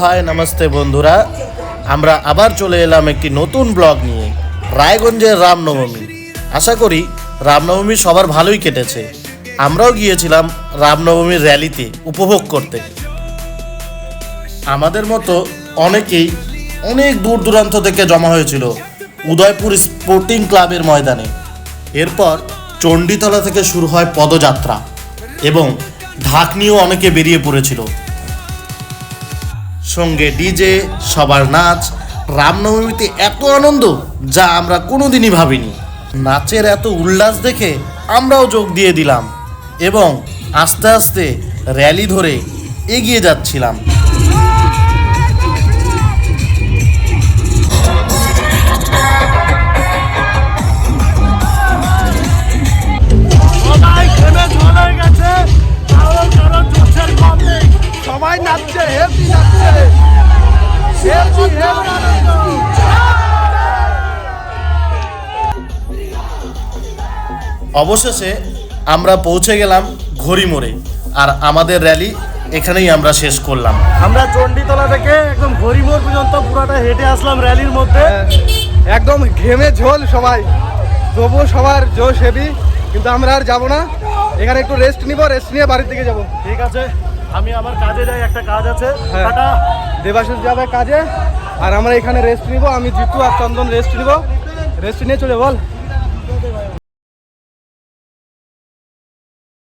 High, namaste বন্ধুরা। আমরা আবার চলে এলাম একটি নতুন ব্লগ নিয়ে, রায়গঞ্জের রামনবমী। আশা করি রামনবমী সবার ভালোই কেটেছে। আমরাও গিয়েছিলাম রামনবমীর র্যালিতে উপভোগ করতে। আমাদের মতো অনেকেই অনেক দূর দূরান্ত থেকে জমা হয়েছিল উদয়পুর স্পোর্টিং ক্লাবের ময়দানে। এরপর চণ্ডীতলা থেকে শুরু হয় পদযাত্রা এবং ঢাকনিও অনেকে বেরিয়ে পড়েছিল। সঙ্গে ডিজে, সবার নাচ, রামনবমীতে এত আনন্দ যা আমরা কোনোদিনই ভাবিনি। নাচের এত উল্লাস দেখে আমরাও যোগ দিয়ে দিলাম এবং আস্তে আস্তে র্যালি ধরে এগিয়ে যাচ্ছিলাম। অবশেষে আমরা পৌঁছে গেলাম ঘড়ি মোড়ে আর আমাদের র্যালি এখানেই আমরা শেষ করলাম। আমরা চণ্ডীতলা থেকে একদম ঘড়ি মোড় পর্যন্ত পুরোটা হেঁটে আসলাম র্যালির মধ্যে। একদম ঘেমে ঝোল সবাই তবুও সবার জোশ হেভি। কিন্তু আমরা আর যাব না। এখানে একটু রেস্ট নিব রেস্ট নিয়ে বাড়ির দিকে যাব। ঠিক আছে আমি আমার কাজে যাই একটা কাজ আছে। হ্যাঁ। টাটা। দেবাশিস যাবে কাজে। আর আমরা এখানে রেস্ট নিব আমি জিতু আর চন্দন রেস্ট নিব। রেস্ট নিয়ে চলে বল।